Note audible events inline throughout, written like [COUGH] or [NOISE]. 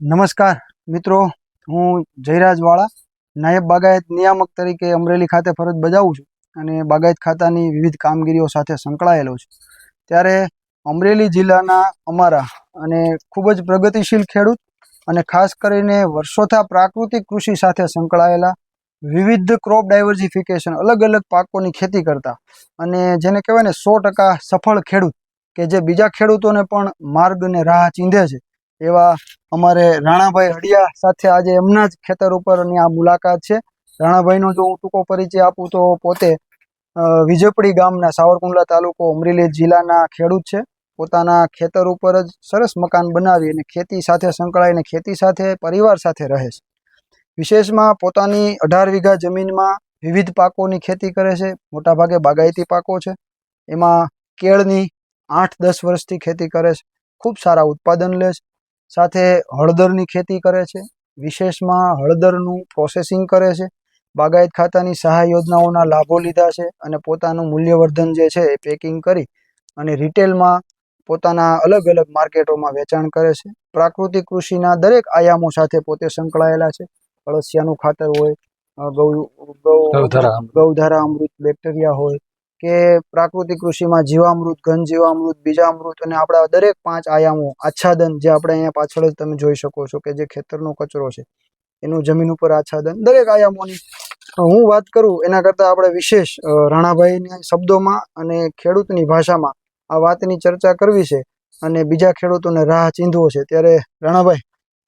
નમસ્કાર, મિત્રો. હું જયરાજ વાળા નાયબ બાગાયત નિયામક તરીકે અમરેલી ખાતે ફરજ બજાવું છું અને બાગાયત ખાતાની વિવિધ કામગીરીઓ સાથે સંકળાયેલો છું. ત્યારે અમરેલી જિલ્લાના અમારા અને ખૂબ જ પ્રગતિશીલ ખેડૂત અને ખાસ કરીને વર્ષોથા પ્રાકૃતિક કૃષિ સાથે સંકળાયેલા વિવિધ ક્રોપ ડાયવર્સિફિકેશન અલગ અલગ પાકોની ખેતી કરતા અને જેને કહેવાય ને સો ટકા સફળ ખેડૂત કે જે બીજા ખેડૂતોને પણ માર્ગ અને રાહ ચીંધે છે. એવા અમારે રાણાભાઈ હડિયા સાથે આજે એમના જ ખેતર ઉપરની આ મુલાકાત છે. રાણાભાઈનો જો હું ટૂંકો પરિચય આપું તો પોતે વિજેપડી ગામના સાવરકુંડલા તાલુકો અમરેલી જિલ્લાના ખેડૂત છે. પોતાના ખેતર ઉપર જ સરસ મકાન બનાવી અને ખેતી સાથે સંકળાઈને ખેતી સાથે પરિવાર સાથે રહે છે. વિશેષમાં પોતાની અઢાર વીઘા જમીનમાં વિવિધ પાકોની ખેતી કરે છે. મોટાભાગે બાગાયતી પાકો છે. એમાં કેળની આઠ દસ વર્ષથી ખેતી કરે છે. ખૂબ સારા ઉત્પાદન લે છે. સાથે હળદરની ખેતી કરે છે. વિશેષમાં હળદરનું પ્રોસેસિંગ કરે છે. બાગાયત ખાતાની સહાય યોજનાઓના લાભો લીધા છે અને પોતાનું મૂલ્યવર્ધન જે છે એ પેકિંગ કરી અને રિટેલમાં પોતાના અલગ અલગ માર્કેટોમાં વેચાણ કરે છે. પ્રાકૃતિક કૃષિના દરેક આયામો સાથે પોતે સંકળાયેલા છે. અળસિયાનું ખાતર હોય ગૌ ગૌધારા અમૃત બેક્ટેરિયા હોય કે પ્રાકૃતિક કૃષિમાં જીવામૃત ઘન જીવામૃત બીજામૃત અને આપણા દરેક પાંચ આયામો આચ્છાદન જે આપણે અહીંયા પાછળ જ તમે જોઈ શકો છો કે જે ખેતરનો કચરો છે એનું જમીન ઉપર આચ્છાદન દરેક આયામોની. હું વાત કરું એના કરતાં આપણે વિશેષ રાણાભાઈના શબ્દોમાં અને ખેડૂતની ભાષામાં આ વાતની ચર્ચા કરવી છે અને બીજા ખેડૂતોને રાહ ચીંધવો છે. ત્યારે રાણાભાઈ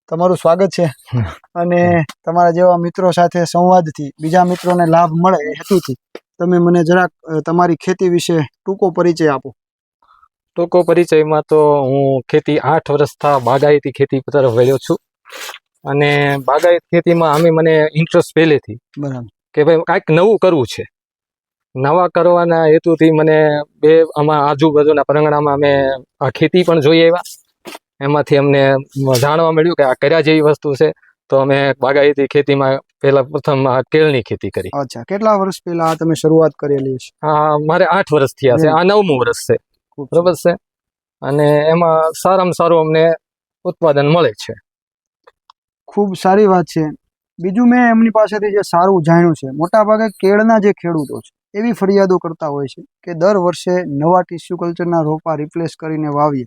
તમારું સ્વાગત છે. [LAUGHS] અને તમારા જેવા મિત્રો સાથે સંવાદથી બીજા મિત્રોને લાભ મળે એ હેતુથી. તમે મને જરાક તમારી ખેતી વિશે ટૂંકો પરિચય આપો. ટૂંકો પરિચયમાં તો હું ખેતી આઠ વર્ષથી બાગાયતી ખેતી તરફ વળ્યો છું. અને બાગાયત ખેતીમાં અમે મને ઇન્ટરેસ્ટ પહેલેથી બરાબર. કે ભાઈ કાંઈક નવું કરવું છે. નવા કરવાના હેતુથી મને બે આમાં આજુબાજુના પરંગણામાં અમે આ ખેતી પણ જોઈ આવ્યા. એમાંથી અમને જાણવા મળ્યું કે આ કર્યા જેવી વસ્તુ છે. તો અમે બાગાયતી ખેતીમાં પહેલા પ્રથમ આ કેળની ખેતી કરી. અચ્છા કેટલા વર્ષ પહેલા તમે શરૂઆત કરેલી છે આ મારે આઠ વર્ષ થયા છે આ નવમું વર્ષ છે. બરોબર છે? અને એમાં સારામાં સારું અમને ઉત્પાદન મળે છે. ખૂબ સારી વાત છે. બીજું મેં એમની પાસેથી જે સારું જાણ્યું છે મોટાભાગે કેળના જે ખેડૂતો છે એવી ફરિયાદો કરતા હોય છે કે દર વર્ષે નવા ટીસ્યુ કલ્ચરના રોપા રિપ્લેસ કરીને વાવીએ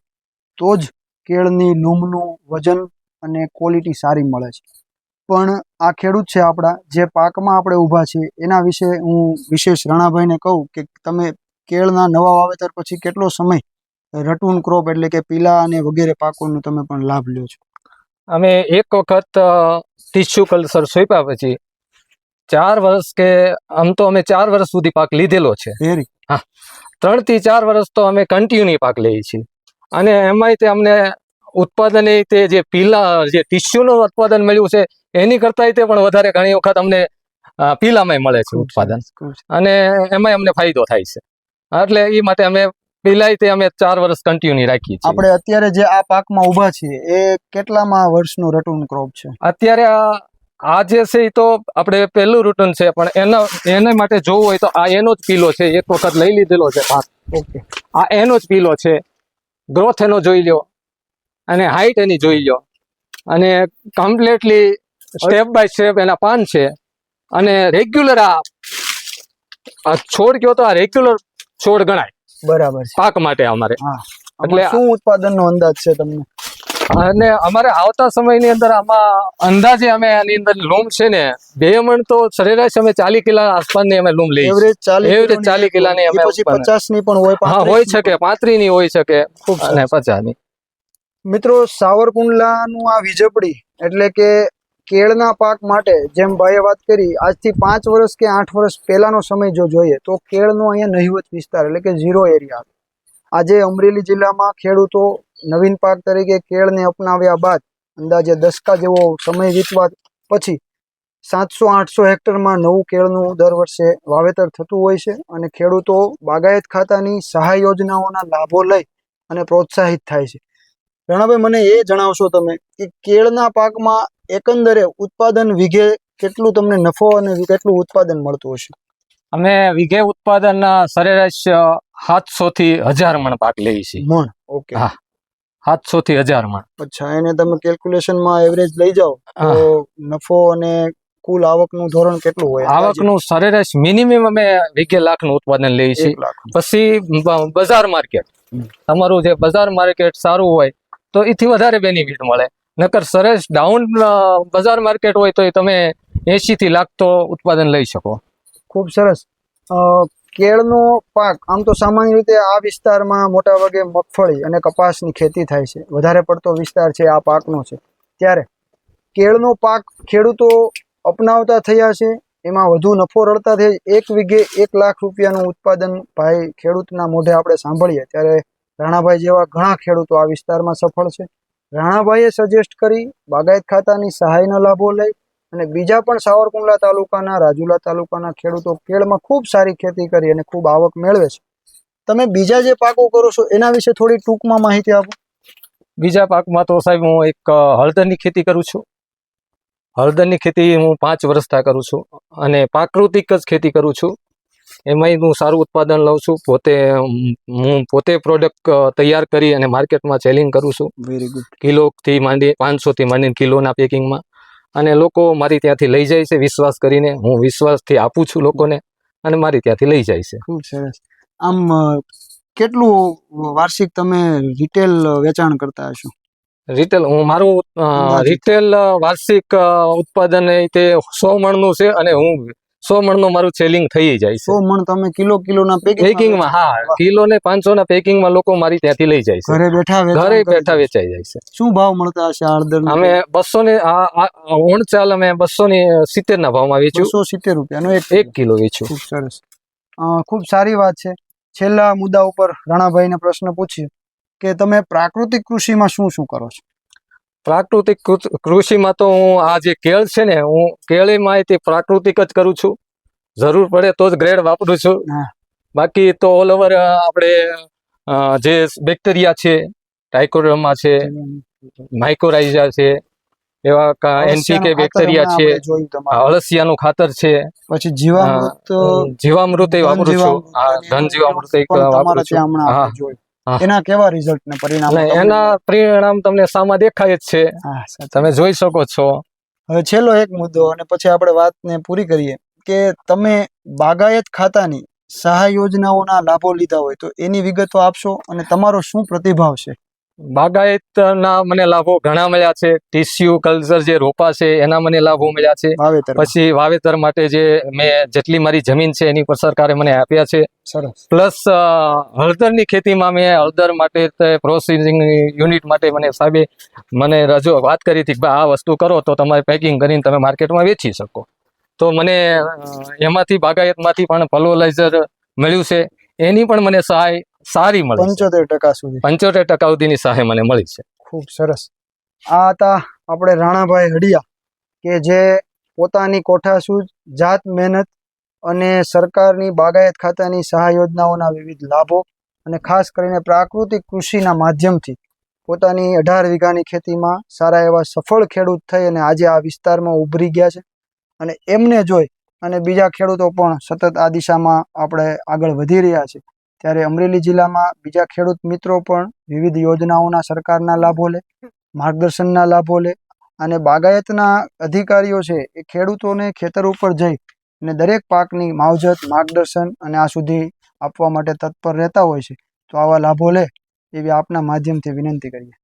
તો જ કેળની લૂમનું વજન અને ક્વોલિટી સારી મળે છે. પણ આ ખેડૂત છે આપણા જે પાકમાં આપણે ઊભા છીએ એના વિશે હું વિશેષ રાણાભાઈને કહું કે તમે કેળના નવા વાવેતર પછી કેટલો સમય રટૂન ક્રોપ એટલે કે પીલા અને વગેરે પાકોનો તમે પણ લાભ લ્યો છો? અમે એક વખત ટીસ્યુ કલ્ચર સોંપ્યા પછી ચાર વર્ષ કે આમ તો અમે ચાર વર્ષ સુધી પાક લીધેલો છે. હા. ત્રણથી ચાર વર્ષ તો અમે કન્ટિન્યુ પાક લઈએ છીએ. અને એમાંય તે અમને ઉત્પાદન એ તે જે પીલા જે ટીસ્યુનું ઉત્પાદન મળ્યું છે એની કરતાંય તે પણ વધારે ઘણી વખત અમને પીલામાં પીલામાંય મળે છે ઉત્પાદન. અને એમાંય અમને ફાયદો થાય છે. એટલે એ માટે અમે પીલાય તે અમે ચાર વર્ષ કન્ટિન્યુ રાખીએ છીએ. આપણે અત્યારે જે આ પાકમાં ઊભા છીએ એ કેટલામાં વર્ષનો રટુન ક્રોપ છે? અત્યારે આ આ જે છે એ તો આપણે પહેલું રૂટન છે પણ એના એને માટે જોવું હોય તો આ એનો જ પીલો છે એક વખત લઈ લીધેલો છે પાક. ઓકે. આ એનો જ પીલો છે. ગ્રોથ એનો જોઈ લ્યો. અને હાઈટ એની જોઈ લ્યો. અને કમ્પ્લીટલી સ્ટેપ બાય સ્ટેપ એના પાન છે. અને રેગ્યુલર આ આ છોડ કયો તો આ રેગ્યુલર છોડ ગણાય. બરાબર પાક માટે અમારે. એટલે શું ઉત્પાદનનો અંદાજ છે તમને? અને અમારે આવતા સમયની અંદર આમાં અંદાજે અમે આની અંદર લૂમ છે ને બે મણ તો સરેરાશ અમે ચાલી કિલા આસપાસની અમે લૂમ લઈએ. એવરેજ ચાલી Average 40 કિલાની અમે પચાસની પણ હોય હા હોય શકે પાંત્રી ની હોય શકે. અને પચાસની મિત્રો સાવરકુંડલાનું આ વીજપડી એટલે કે કેળના પાક માટે, જેમ ભાઈએ વાત કરી, આજથી પાંચ વર્ષ કે આઠ વર્ષ પહેલાંનો સમય જો જોઈએ, તો કેળનો અહીંયા નહિવત વિસ્તાર, એટલે કે ઝીરો એરિયા આજે અમરેલી જિલ્લામાં ખેડૂતો નવીન પાક તરીકે કેળને અપનાવ્યા બાદ, અંદાજે દસકા જેવો સમય વીતવા પછી, સાતસો આઠસો હેક્ટરમાં નવું કેળનું દર વર્ષે વાવેતર થતું હોય છે અને ખેડૂતો બાગાયત ખાતાની સહાય યોજનાઓના લાભો લઈ અને પ્રોત્સાહિત થાય છે. રણાભાઈ, મને એ જણાવશો તમે કે કેળના પાકમાં એકંદરે ઉત્પાદન વિઘે કેટલું તમને નફો અને કેટલું ઉત્પાદન મળતું હશે? અમે વિઘે ઉત્પાદન સરેરાશ સાતસો થી હજાર મણ પાક લઈએ છીએ. મણ? ઓકે. હા. સાતસો થી હજારમાં અચ્છા એને તમે કેલ્ક્યુલેશનમાં એવરેજ લઈ જાઓ તો નફો અને કુલ આવકનું ધોરણ કેટલું હોય? આવકનું સરેરાશ મિનિમમ અમે વીઘે લાખનું ઉત્પાદન લઈએ છીએ. પછી બજાર માર્કેટ તમારું જે બજાર માર્કેટ સારું હોય તો એથી વધારે બેનિફિટ મળે. નકર સરસ ડાઉન બજાર માર્કેટ હોય તો એ તમે એસી થી લાખ તો ઉત્પાદન લઈ શકો. ખૂબ સરસ. કેળનો પાક, આમ તો સામાન્ય રીતે આ વિસ્તારમાં મોટાભાગે મગફળી અને કપાસની ખેતી થાય છે. વધારે પડતો વિસ્તાર છે આ પાકનો છે. ત્યારે કેળનો પાક ખેડૂતો અપનાવતા થયા છે. એમાં વધુ નફો રળતા થઈ એક વીઘે એક લાખ રૂપિયાનું ઉત્પાદન ભાઈ ખેડૂતના મોઢે આપણે સાંભળીએ. ત્યારે રાણાભાઈ જેવા ઘણા ખેડૂતો આ વિસ્તારમાં સફળ છે. રાણાભાઈએ સજેસ્ટ કરી, બાગાયત ખાતાની સહાયનો લાભો લઈ અને બીજા પણ સાવરકુંડલા તાલુકાના, રાજુલા તાલુકાના ખેડૂતો કેળમાં ખૂબ સારી ખેતી કરી અને ખૂબ આવક મેળવે છે. તમે બીજા જે પાકો કરો છો, એના વિશે થોડી ટૂંકમાં માહિતી આપો. બીજા પાકમાં તો સાહેબ હું એક હળદરની ખેતી કરું છું. હળદરની ખેતી હું પાંચ વર્ષથી કરું છું અને પ્રાકૃતિક જ ખેતી કરું છું. એમાંય હું સારું ઉત્પાદન લઉં છું. પોતે હું પોતે પ્રોડક્ટ તૈયાર કરી અને માર્કેટમાં સેલિંગ કરું છું. વેરી ગુડ કિલોથી માંડી પાંચસોથી માંડીને કિલોના પેકિંગમાં અને લોકો મારી ત્યાંથી લઈ જાય છે વિશ્વાસ કરીને. હું વિશ્વાસથી આપું છું લોકોને અને મારી ત્યાંથી લઈ જાય છે. ખૂબ સરસ. આમ કેટલું વાર્ષિક તમે રિટેલ વેચાણ કરતા હશો? રિટેલ હું મારું રિટેલ વાર્ષિક ઉત્પાદન તે સો મણનું છે અને હું સો મણનું મારું સેલિંગ થઈ જાય સો મણ તમે કિલો કિલોના પેકિંગ પેકિંગમાં હા. કિલો ને પાંચસો ના પેકિંગમાં લોકો મારી ત્યાંથી લઈ જાય છે. ઘરે બેઠા ઘરે બેઠા વેચાઈ જાય છે. શું ભાવ મળતા હશે હળદર અમે બસો ને ઓણ ચાલ અમે બસો ને સિત્તેર ના ભાવમાં વેચ્યું. બસો સિત્તેર રૂપિયાનો એક એક કિલો વેચ્યું. ખૂબ સરસ. ખૂબ સારી વાત છે. છેલ્લા મુદ્દા ઉપર રાણાભાઈને પ્રશ્ન પૂછ્યું કે તમે પ્રાકૃતિક કૃષિમાં શું શું કરો છો? પ્રાકૃતિક કૃષિમાં તો હું આ જે કેળ છે ને હું કેળીમાં તે પ્રાકૃતિક જ કરું છું. જરૂર પડે તો જ ગ્રેડ વાપરું છું. બાકી તો ઓલ ઓવર આપણે જે બેક્ટેરિયા છે ટાઇકોડ્રમા છે માઇકોરાઇઝા છે એવા એનપીકે બેક્ટેરિયા છે અળસિયાનું ખાતર છે. પછી જીવામૃત જીવામૃત વાપરું છું. ધન જીવામૃત વાપરું છું. હા. એના કેવા રિઝલ્ટ ને પરિણામ એના પરિણામ તમને સામા દેખાય જ છે. તમે જોઈ શકો છો. હવે છેલ્લો એક મુદ્દો અને પછી આપણે વાતને પૂરી કરીએ કે તમે બાગાયત ખાતાની સહાય યોજનાઓના લાભો લીધા હોય તો એની વિગતો આપશો અને તમારો શું પ્રતિભાવ છે? બાગાયતના મને લાભો ઘણા મળ્યા છે. ટીસ્યુ કલ્ચર જે રોપા છે એના મને લાભો મળ્યા છે. પછી વાવેતર માટે જે મેં જેટલી મારી જમીન છે એની પર સરકારે મને આપ્યા છે. પ્લસ હળદરની ખેતીમાં મેં હળદર માટે પ્રોસેસિંગ યુનિટ માટે મને સાહેબે મને રજૂ વાત કરી હતી કે ભાઈ આ વસ્તુ કરો તો તમારે પેકિંગ કરીને તમે માર્કેટમાં વેચી શકો. તો મને એમાંથી બાગાયતમાંથી પણ પલોલાઇઝર મળ્યું છે. એની પણ મને સહાય સારી મળી પંચોતેર ટકા સુધી. પંચોતેર ટકા સુધીની સહાય મને મળી છે. ખૂબ સરસ. આ હતા આપણે રાણાભાઈ હડિયા કે જે પોતાની કોઠાસૂજ જાત મહેનત અને સરકારની બાગાયત ખાતાની સહાય યોજનાઓના વિવિધ લાભો અને ખાસ કરીને પ્રાકૃતિક કૃષિના માધ્યમથી પોતાની અઢાર વીઘાની ખેતીમાં સારા એવા સફળ ખેડૂત થઈ અને આજે આ વિસ્તારમાં ઉભરી ગયા છે. અને એમને જોઈ અને બીજા ખેડૂતો પણ સતત આ દિશામાં આપણે આગળ વધી રહ્યા છે. ત્યારે અમરેલી જિલ્લામાં બીજા ખેડૂત મિત્રો પણ વિવિધ યોજનાઓના સરકારના લાભો લે, માર્ગદર્શનના લાભો લે અને બાગાયતના અધિકારીઓ છે એ ખેડૂતોને ખેતર ઉપર જઈ અને દરેક પાકની માવજત, માર્ગદર્શન અને આ સુધી આપવા માટે તત્પર રહેતા હોય છે. તો આવા લાભો લે એવી આપના માધ્યમથી વિનંતી કરીએ.